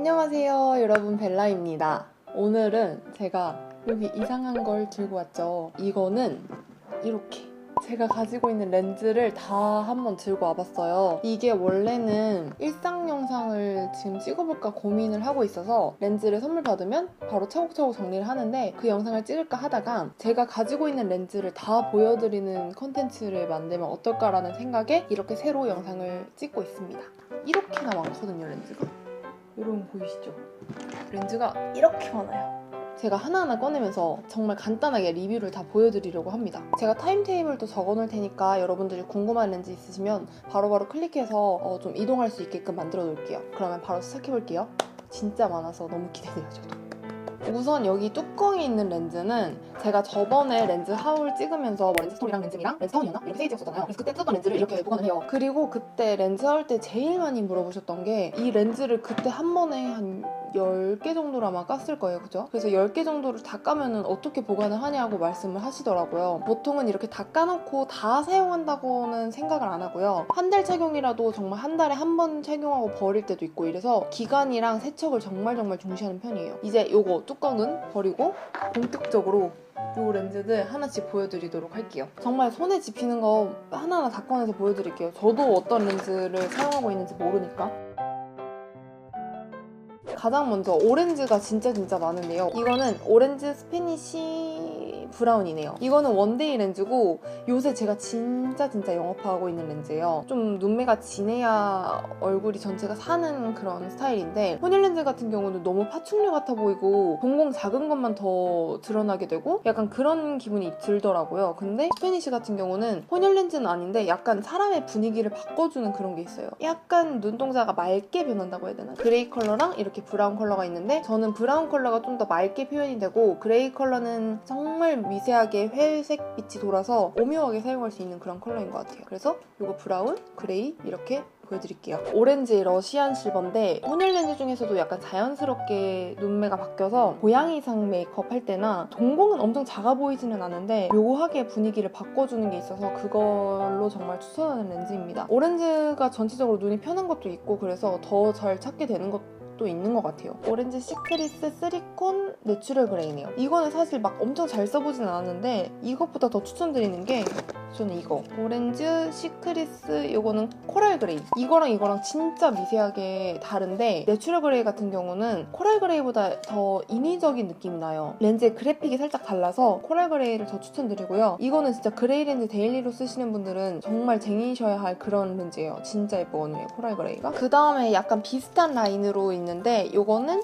안녕하세요 여러분. 벨라입니다. 오늘은 제가 여기 이상한 걸 들고 왔죠. 이거는 이렇게 제가 가지고 있는 렌즈를 다 한번 들고 와봤어요. 이게 원래는 일상 영상을 지금 찍어볼까 고민을 하고 있어서 렌즈를 선물 받으면 바로 차곡차곡 정리를 하는데 그 영상을 찍을까 하다가 제가 가지고 있는 렌즈를 다 보여드리는 컨텐츠를 만들면 어떨까라는 생각에 이렇게 새로 영상을 찍고 있습니다. 이렇게나 많거든요 렌즈가 여러분 보이시죠? 렌즈가 이렇게 많아요. 제가 하나하나 꺼내면서 정말 간단하게 리뷰를 다 보여드리려고 합니다. 제가 타임테이블도 적어놓을 테니까 여러분들이 궁금한 렌즈 있으시면 바로바로 클릭해서 어, 좀 이동할 수 있게끔 만들어 놓을게요. 그러면 바로 시작해볼게요. 진짜 많아서 너무 기대돼요, 저도. 우선 여기 뚜껑이 있는 렌즈는 제가 저번에 렌즈 하울 찍으면서 뭐 렌즈 스토리랑 렌즈랑 렌즈 사원이었나? 이렇게 세이지였었잖아요. 그래서 그때 썼던 렌즈를 이렇게 보관을 해요. 그리고 그때 렌즈 하울 때 제일 많이 물어보셨던 게 이 렌즈를 그때 한 번에 한 10개 정도로 아마 깠을 거예요. 그죠? 그래서 10개 정도를 다 까면은 어떻게 보관을 하냐고 말씀을 하시더라고요. 보통은 이렇게 다 까놓고 다 사용한다고는 생각을 안 하고요. 한 달 착용이라도 정말 한 달에 한 번 착용하고 버릴 때도 있고 이래서 기간이랑 세척을 정말 정말 중시하는 편이에요. 이제 요거 뚜껑은 버리고 본격적으로 요 렌즈들 하나씩 보여드리도록 할게요. 정말 손에 집히는 거 하나하나 다 꺼내서 보여드릴게요. 저도 어떤 렌즈를 사용하고 있는지 모르니까. 가장 먼저 오렌지가 진짜 진짜 많은데요. 이거는 오렌지 스페니시 브라운이네요. 이거는 원데이 렌즈고 요새 제가 진짜 진짜 영업하고 있는 렌즈예요. 좀 눈매가 진해야 얼굴이 전체가 사는 그런 스타일인데 혼혈 렌즈 같은 경우는 너무 파충류 같아 보이고 동공 작은 것만 더 드러나게 되고 약간 그런 기분이 들더라고요. 근데 스페니시 같은 경우는 혼혈 렌즈는 아닌데 약간 사람의 분위기를 바꿔주는 그런 게 있어요. 약간 눈동자가 맑게 변한다고 해야 되나? 그레이 컬러랑 이렇게 브라운 컬러가 있는데 저는 브라운 컬러가 좀 더 맑게 표현이 되고 그레이 컬러는 정말 미세하게 회색 빛이 돌아서 오묘하게 사용할 수 있는 그런 컬러인 것 같아요. 그래서 이거 브라운, 그레이 이렇게 보여드릴게요. 오렌지 러시안 실버인데 혼혈 렌즈 중에서도 약간 자연스럽게 눈매가 바뀌어서 고양이상 메이크업 할 때나 동공은 엄청 작아 보이지는 않은데 묘하게 분위기를 바꿔주는 게 있어서 그걸로 정말 추천하는 렌즈입니다. 오렌지가 전체적으로 눈이 편한 것도 있고 그래서 더 잘 찾게 되는 것도 또 있는 것 같아요. 오렌지 시크리스 쓰리콘 내추럴 그레이네요. 이거는 사실 막 엄청 잘 써보진 않았는데 이것보다 더 추천드리는 게 저는 이거 오렌지 시크리스 이거는 코랄 그레이 이거랑 이거랑 진짜 미세하게 다른데 내추럴 그레이 같은 경우는 코랄 그레이보다 더 인위적인 느낌이 나요 렌즈의 그래픽이 살짝 달라서 코랄 그레이를 더 추천드리고요 이거는 진짜 그레이 렌즈 데일리로 쓰시는 분들은 정말 쟁이셔야 할 그런 렌즈예요 진짜 예쁘거든요 코랄 그레이가 그 다음에 약간 비슷한 라인으로 있는데 이거는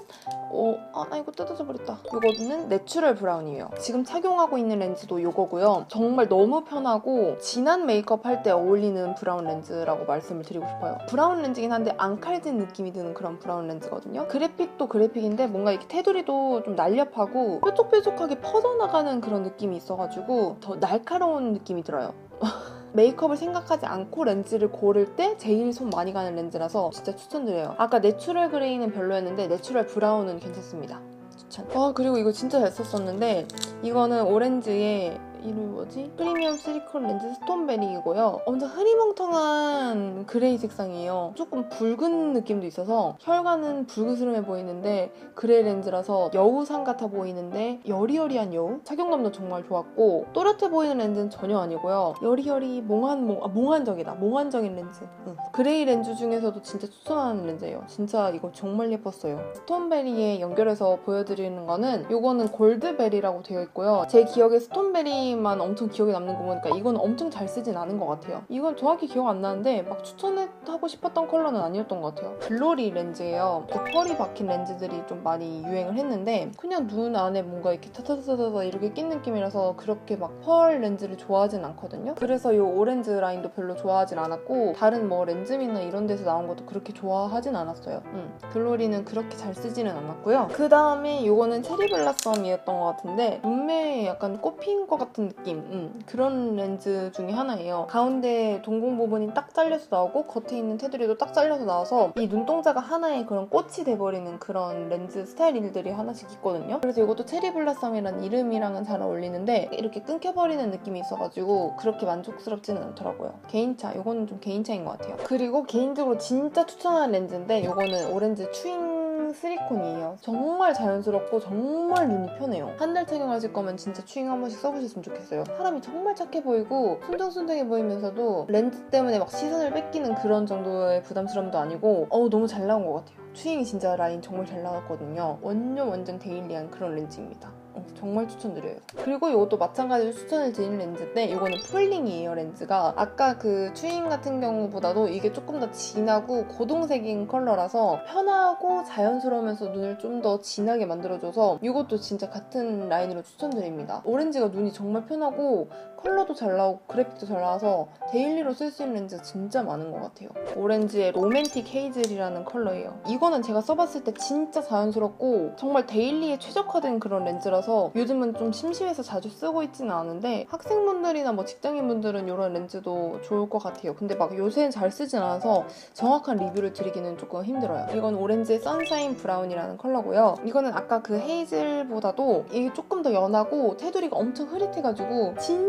어, 아, 나 이거 뜯어져 버렸다. 이거는 내추럴 브라운이에요. 지금 착용하고 있는 렌즈도 이거고요. 정말 너무 편하고 진한 메이크업 할 때 어울리는 브라운 렌즈라고 말씀을 드리고 싶어요. 브라운 렌즈긴 한데 안 칼진 느낌이 드는 그런 브라운 렌즈거든요. 그래픽도 그래픽인데 뭔가 이렇게 테두리도 좀 날렵하고 뾰족뾰족하게 퍼져나가는 그런 느낌이 있어가지고 더 날카로운 느낌이 들어요. 메이크업을 생각하지 않고 렌즈를 고를 때 제일 손 많이 가는 렌즈라서 진짜 추천드려요. 아까 내추럴 그레이는 별로였는데 내추럴 브라운은 괜찮습니다. 추천. 아 그리고 이거 진짜 잘 썼었는데 이거는 오렌지의 이름이 뭐지? 프리미엄 실리콘 렌즈 스톤베리이고요. 엄청 흐리멍텅한 그레이 색상이에요. 조금 붉은 느낌도 있어서 혈관은 붉으스름해 보이는데 그레이 렌즈라서 여우상 같아 보이는데 여리여리한 여우? 착용감도 정말 좋았고 또렷해 보이는 렌즈는 전혀 아니고요. 여리여리 몽한 몽, 아 몽환적이다. 몽환적인 렌즈. 응. 그레이 렌즈 중에서도 진짜 추천하는 렌즈예요. 진짜 이거 정말 예뻤어요. 스톤베리에 연결해서 보여드리는 거는 이거는 골드베리라고 되어 있고요. 제 기억에 스톤베리 만 엄청 기억에 남는 거 보니까 이건 엄청 잘 쓰진 않은 것 같아요. 이건 정확히 기억 안 나는데 막 추천하고 싶었던 컬러는 아니었던 것 같아요. 블러리 렌즈예요. 펄이 박힌 렌즈들이 좀 많이 유행을 했는데 그냥 눈 안에 뭔가 이렇게 타타타타 이렇게 낀 느낌이라서 그렇게 막 펄 렌즈를 좋아하진 않거든요. 그래서 이 오렌지 라인도 별로 좋아하진 않았고 다른 뭐 렌즈미나 이런 데서 나온 것도 그렇게 좋아하진 않았어요. 음, 블러리는 그렇게 잘 쓰지는 않았고요. 그 다음에 이거는 체리 블라썸이었던 것 같은데 눈매에 약간 꽃핀 것 같은 느낌 음, 그런 렌즈 중에 하나예요. 가운데 동공 부분이 딱 잘려서 나오고 겉에 있는 테두리도 딱 잘려서 나와서 이 눈동자가 하나의 그런 꽃이 돼버리는 그런 렌즈 스타일들이 하나씩 있거든요. 그래서 이것도 체리 블라썸이라는 이름이랑은 잘 어울리는데 이렇게 끊겨버리는 느낌이 있어가지고 그렇게 만족스럽지는 않더라고요. 개인차 이거는 좀 개인차인 것 같아요. 그리고 개인적으로 진짜 추천하는 렌즈인데 이거는 오렌지 추잉 시리콘이에요. 정말 자연스럽고 정말 눈이 편해요. 한 달 착용하실 거면 진짜 추잉 한 번씩 써보셨으면 좋겠어요. 사람이 정말 착해 보이고 순둥순둥해 보이면서도 렌즈 때문에 막 시선을 뺏기는 그런 정도의 부담스러움도 아니고 어우 너무 잘 나온 것 같아요. 추잉이 진짜 라인 정말 잘 나왔거든요. 완전 완전 데일리한 그런 렌즈입니다. 어, 정말 추천드려요. 그리고 이것도 마찬가지로 추천을 드리는 렌즈인데 이거는 폴링이에요 렌즈가 아까 그 추잉 같은 경우보다도 이게 조금 더 진하고 고동색인 컬러라서 편하고 자연스러우면서 눈을 좀 더 진하게 만들어줘서 이것도 진짜 같은 라인으로 추천드립니다. 오렌지가 눈이 정말 편하고 컬러도 잘 나오고 그래픽도 잘 나와서 데일리로 쓸 수 있는 렌즈가 진짜 많은 것 같아요. 오렌지의 로맨틱 헤이즐이라는 컬러예요. 이거는 제가 써봤을 때 진짜 자연스럽고 정말 데일리에 최적화된 그런 렌즈라서 요즘은 좀 심심해서 자주 쓰고 있지는 않은데 학생분들이나 뭐 직장인분들은 이런 렌즈도 좋을 것 같아요. 근데 막 요새는 잘 쓰진 않아서 정확한 리뷰를 드리기는 조금 힘들어요. 이건 오렌지의 선샤인 브라운이라는 컬러고요. 이거는 아까 그 헤이즐보다도 이게 조금 더 연하고 테두리가 엄청 흐릿해가지고 진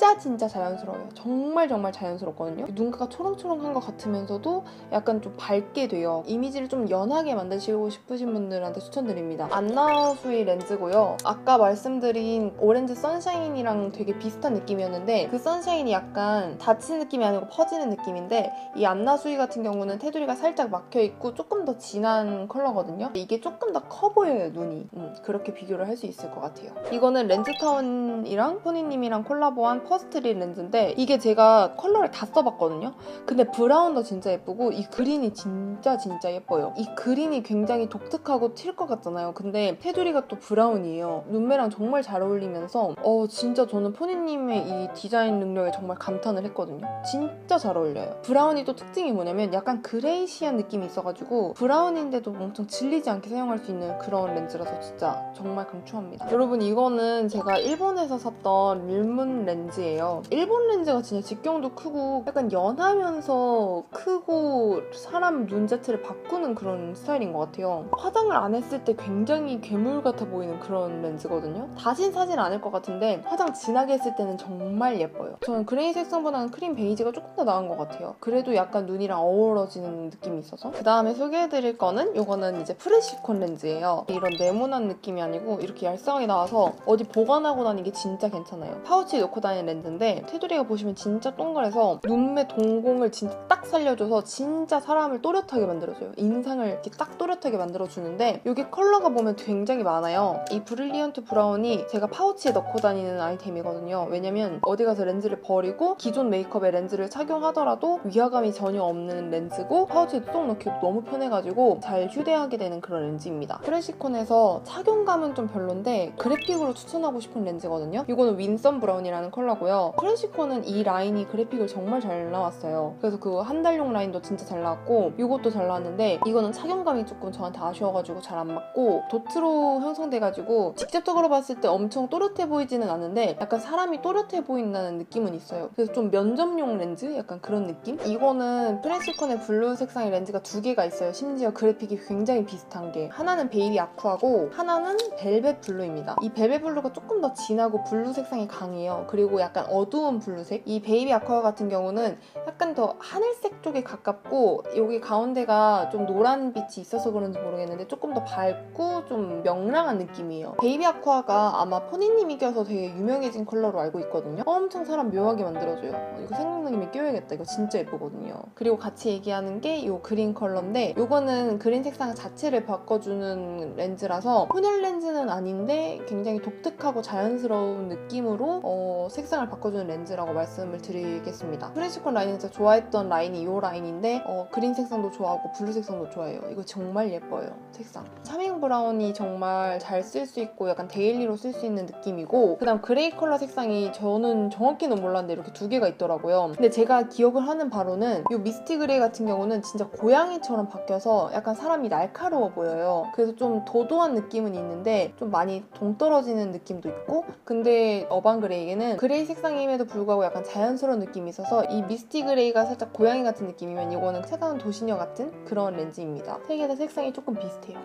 짜 진짜 자연스러워요. 정말 정말 자연스럽거든요. 눈가가 초롱초롱한 것 같으면서도 약간 좀 밝게 돼요. 이미지를 좀 연하게 만드시고 싶으신 분들한테 추천드립니다. 안나수이 렌즈고요. 아까 말씀드린 오렌지 선샤인이랑 되게 비슷한 느낌이었는데 그 선샤인이 약간 닫히는 느낌이 아니고 퍼지는 느낌인데 이 안나수이 같은 경우는 테두리가 살짝 막혀 있고 조금 더 진한 컬러거든요. 이게 조금 더 커 보여요 눈이. 음, 그렇게 비교를 할 수 있을 것 같아요. 이거는 렌즈타운이랑 포니님이랑 콜라보한 퍼스트리 렌즈인데 이게 제가 컬러를 다 써봤거든요. 근데 브라운도 진짜 예쁘고 이 그린이 진짜 진짜 예뻐요. 이 그린이 굉장히 독특하고 튈 것 같잖아요. 근데 테두리가 또 브라운이에요. 눈매랑 정말 잘 어울리면서 어 진짜 저는 포니님의 이 디자인 능력에 정말 감탄을 했거든요. 진짜 잘 어울려요. 브라운이 또 특징이 뭐냐면 약간 그레이시한 느낌이 있어가지고 브라운인데도 엄청 질리지 않게 사용할 수 있는 그런 렌즈라서 진짜 정말 강추합니다. 여러분 이거는 제가 일본에서 샀던 릴문 렌즈 예요. 일본 렌즈가 진짜 직경도 크고 약간 연하면서 크고 사람 눈 자체를 바꾸는 그런 스타일인 것 같아요. 화장을 안 했을 때 굉장히 괴물 같아 보이는 그런 렌즈거든요. 다신 사진 않을 것 같은데 화장 진하게 했을 때는 정말 예뻐요. 저는 그레이 색상보다는 크림 베이지가 조금 더 나은 것 같아요. 그래도 약간 눈이랑 어우러지는 느낌이 있어서. 그 다음에 소개해드릴 거는 이거는 이제 프레시콘 렌즈예요. 이런 네모난 느낌이 아니고 이렇게 얄쌍하게 나와서 어디 보관하고 다니기 진짜 괜찮아요. 파우치에 넣고 다니는 렌즈인데 테두리가 보시면 진짜 동그래서 눈매 동공을 진짜 딱 살려줘서 진짜 사람을 또렷하게 만들어줘요. 인상을 이렇게 딱 또렷하게 만들어주는데 이게 컬러가 보면 굉장히 많아요. 이 브릴리언트 브라운이 제가 파우치에 넣고 다니는 아이템이거든요. 왜냐면 어디 가서 렌즈를 버리고 기존 메이크업에 렌즈를 착용하더라도 위화감이 전혀 없는 렌즈고 파우치에 쏙 넣기도 너무 편해가지고 잘 휴대하게 되는 그런 렌즈입니다. 프레시콘에서 착용감은 좀 별론데 그래픽으로 추천하고 싶은 렌즈거든요. 이거는 윈선 브라운이라는 컬러 고요. 프레시콘은 이 라인이 그래픽을 정말 잘 나왔어요. 그래서 그 한 달용 라인도 진짜 잘 나왔고 이것도 잘 나왔는데 이거는 착용감이 조금 저한테 아쉬워가지고 잘 안 맞고 도트로 형성돼가지고 직접적으로 봤을 때 엄청 또렷해 보이지는 않는데 약간 사람이 또렷해 보인다는 느낌은 있어요. 그래서 좀 면접용 렌즈? 약간 그런 느낌? 이거는 프레시콘의 블루 색상의 렌즈가 두 개가 있어요. 심지어 그래픽이 굉장히 비슷한 게 하나는 베이비 아쿠아고 하나는 벨벳 블루입니다. 이 벨벳 블루가 조금 더 진하고 블루 색상이 강해요. 그리고 약간 어두운 블루색. 이 베이비 아쿠아 같은 경우는 약간 더 하늘색 쪽에 가깝고 여기 가운데가 좀 노란 빛이 있어서 그런지 모르겠는데 조금 더 밝고 좀 명랑한 느낌이에요. 베이비 아쿠아가 아마 포니님이 껴서 되게 유명해진 컬러로 알고 있거든요. 엄청 사람 묘하게 만들어줘요. 어, 이거 생각나면 끼워야겠다. 이거 진짜 예쁘거든요. 그리고 같이 얘기하는 게 이 그린 컬러인데 이거는 그린 색상 자체를 바꿔주는 렌즈라서 혼혈 렌즈는 아닌데 굉장히 독특하고 자연스러운 느낌으로 어, 색 상을 바꿔주는 렌즈라고 말씀을 드리겠습니다. 프레시콘 라인에서 좋아했던 라인이 이 라인인데 어, 그린 색상도 좋아하고 블루 색상도 좋아해요. 이거 정말 예뻐요. 색상. 차밍 브라운이 정말 잘 쓸 수 있고 약간 데일리로 쓸 수 있는 느낌이고 그다음 그레이 컬러 색상이 저는 정확히는 몰랐는데 이렇게 두 개가 있더라고요. 근데 제가 기억을 하는 바로는 이 미스티 그레이 같은 경우는 진짜 고양이처럼 바뀌어서 약간 사람이 날카로워 보여요. 그래서 좀 도도한 느낌은 있는데 좀 많이 동떨어지는 느낌도 있고 근데 어반 그레이에는 그레이 색상임에도 불구하고 약간 자연스러운 느낌이 있어서 이 미스티 그레이가 살짝 고양이 같은 느낌이면 이거는 차가운 도시녀 같은 그런 렌즈입니다. 세 개 다 색상이 조금 비슷해요.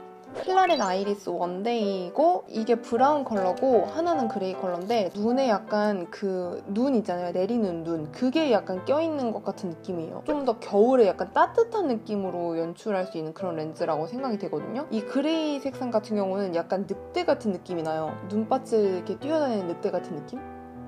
클라렌 아이리스 원데이고 이게 브라운 컬러고 하나는 그레이 컬러인데 눈에 약간 그 눈 있잖아요. 내리는 눈. 그게 약간 껴있는 것 같은 느낌이에요. 좀 더 겨울에 약간 따뜻한 느낌으로 연출할 수 있는 그런 렌즈라고 생각이 되거든요. 이 그레이 색상 같은 경우는 약간 늑대 같은 느낌이 나요. 눈밭을 이렇게 뛰어다니는 늑대 같은 느낌?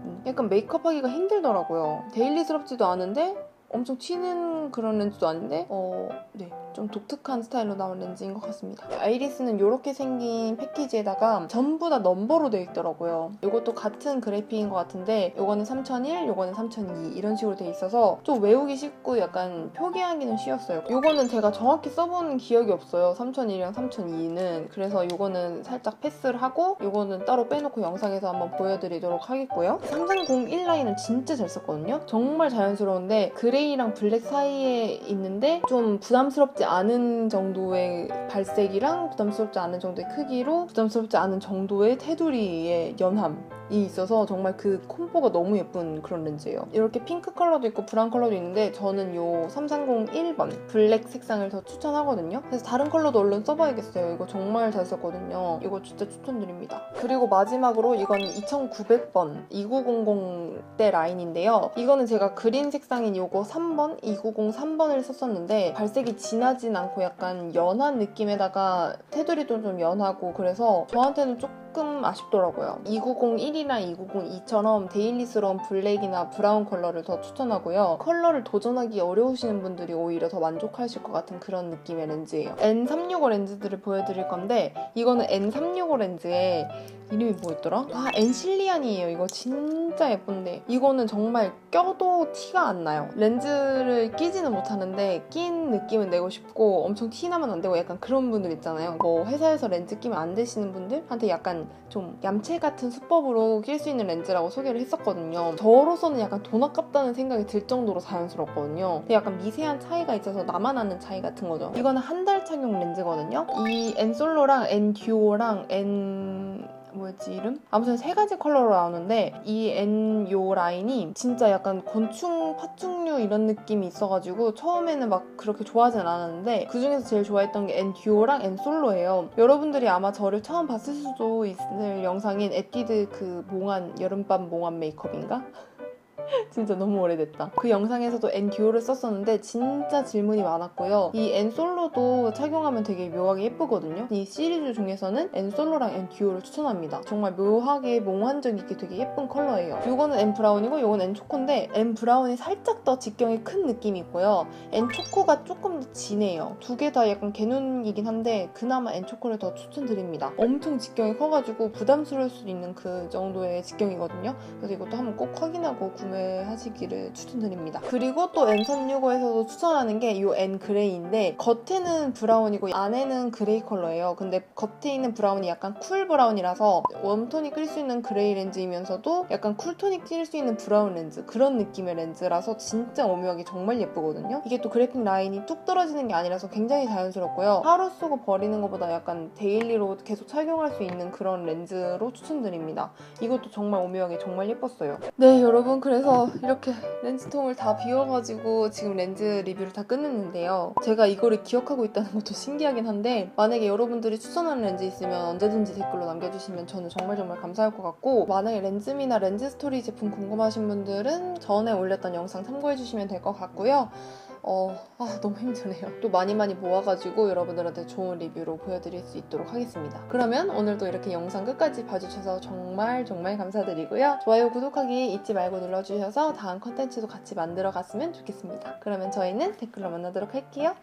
음, 약간 메이크업 하기가 힘들더라고요. 데일리스럽지도 않은데 엄청 튀는 그런 렌즈도 아닌데 어, 네. 좀 독특한 스타일로 나온 렌즈인 것 같습니다. 아이리스는 이렇게 생긴 패키지에다가 전부 다 넘버로 되어 있더라고요. 이것도 같은 그래픽인 것 같은데 이거는 3001, 이거는 3002 이런 식으로 되어 있어서 좀 외우기 쉽고 약간 표기하기는 쉬웠어요. 이거는 제가 정확히 써본 기억이 없어요. 3001이랑 3002는 그래서 이거는 살짝 패스를 하고 이거는 따로 빼놓고 영상에서 한번 보여드리도록 하겠고요. 3001 라인은 진짜 잘 썼거든요. 정말 자연스러운데 그 레이랑 블랙 사이에 있는데 좀 부담스럽지 않은 정도의 발색이랑 부담스럽지 않은 정도의 크기로 부담스럽지 않은 정도의 테두리의 연함 이 있어서 정말 그 콤보가 너무 예쁜 그런 렌즈예요. 이렇게 핑크 컬러도 있고 브라운 컬러도 있는데 저는 요 3301번 블랙 색상을 더 추천하거든요. 그래서 다른 컬러도 얼른 써봐야겠어요. 이거 정말 잘 썼거든요. 이거 진짜 추천드립니다. 그리고 마지막으로 이건 2900번 2900대 라인인데요. 이거는 제가 그린 색상인 요거 3번 290 3번을 썼었는데 발색이 진하진 않고 약간 연한 느낌에다가 테두리도 좀 연하고 그래서 저한테는 조금 아쉽더라고요. 2901이나 2902처럼 데일리스러운 블랙이나 브라운 컬러를 더 추천하고요. 컬러를 도전하기 어려우시는 분들이 오히려 더 만족하실 것 같은 그런 느낌의 렌즈예요. N365 렌즈들을 보여드릴 건데 이거는 N365 렌즈에 이름이 뭐였더라? 아 엔실리안이에요. 이거 진짜 예쁜데 이거는 정말 껴도 티가 안 나요. 렌즈를 끼지는 못하는데 낀 느낌은 내고 싶고 엄청 티 나면 안 되고 약간 그런 분들 있잖아요. 뭐 회사에서 렌즈 끼면 안 되시는 분들한테 약간 좀 얌체 같은 수법으로 낄 수 있는 렌즈라고 소개를 했었거든요. 저로서는 약간 돈 아깝다는 생각이 들 정도로 자연스럽거든요. 근데 약간 미세한 차이가 있어서 나만 아는 차이 같은 거죠. 이거는 한 달 착용 렌즈거든요. 이 N솔로랑 N듀오랑 N 뭐였지 이름? 아무튼 세 가지 컬러로 나오는데 이 N 요 라인이 진짜 약간 곤충 파충류 이런 느낌이 있어가지고 처음에는 막 그렇게 좋아하진 않았는데 그 중에서 제일 좋아했던 게 N 듀오랑 N 솔로예요. 여러분들이 아마 저를 처음 봤을 수도 있을 영상인 에뛰드 그 몽환 여름밤 몽환 메이크업인가? 진짜 너무 오래됐다. 그 영상에서도 N 듀오를 썼었는데 진짜 질문이 많았고요. 이 N 솔로도 착용하면 되게 묘하게 예쁘거든요. 이 시리즈 중에서는 N 솔로랑 N 듀오를 추천합니다. 정말 묘하게 몽환적 있게 되게 예쁜 컬러예요. 이거는 N 브라운이고 이건 N 초코인데 N 브라운이 살짝 더 직경이 큰 느낌이 있고요. N 초코가 조금 더 진해요. 두 개 다 약간 개눈이긴 한데 그나마 N 초코를 더 추천드립니다. 엄청 직경이 커가지고 부담스러울 수 있는 그 정도의 직경이거든요. 그래서 이것도 한번 꼭 확인하고 구매 구매하시기를 추천드립니다. 그리고 또 N365에서도 추천하는 게 이 N 그레이인데 겉에는 브라운이고 안에는 그레이 컬러예요. 근데 겉에 있는 브라운이 약간 쿨 브라운이라서 웜톤이 끌 수 있는 그레이 렌즈이면서도 약간 쿨톤이 끌 수 있는 브라운 렌즈 그런 느낌의 렌즈라서 진짜 오묘하게 정말 예쁘거든요. 이게 또 그래픽 라인이 뚝 떨어지는 게 아니라서 굉장히 자연스럽고요. 하루 쓰고 버리는 것보다 약간 데일리로 계속 착용할 수 있는 그런 렌즈로 추천드립니다. 이것도 정말 오묘하게 정말 예뻤어요. 네 여러분 그래서 그래서 이렇게 렌즈통을 다 비워가지고 지금 렌즈 리뷰를 다 끝냈는데요. 제가 이거를 기억하고 있다는 것도 신기하긴 한데 만약에 여러분들이 추천하는 렌즈 있으면 언제든지 댓글로 남겨주시면 저는 정말 정말 감사할 것 같고 만약에 렌즈미나 렌즈 스토리 제품 궁금하신 분들은 전에 올렸던 영상 참고해주시면 될 것 같고요. 어, 아, 너무 힘드네요. 또 많이 많이 모아가지고 여러분들한테 좋은 리뷰로 보여드릴 수 있도록 하겠습니다. 그러면 오늘도 이렇게 영상 끝까지 봐주셔서 정말 정말 감사드리고요. 좋아요, 구독하기 잊지 말고 눌러주셔서 다음 컨텐츠도 같이 만들어 갔으면 좋겠습니다. 그러면 저희는 댓글로 만나도록 할게요.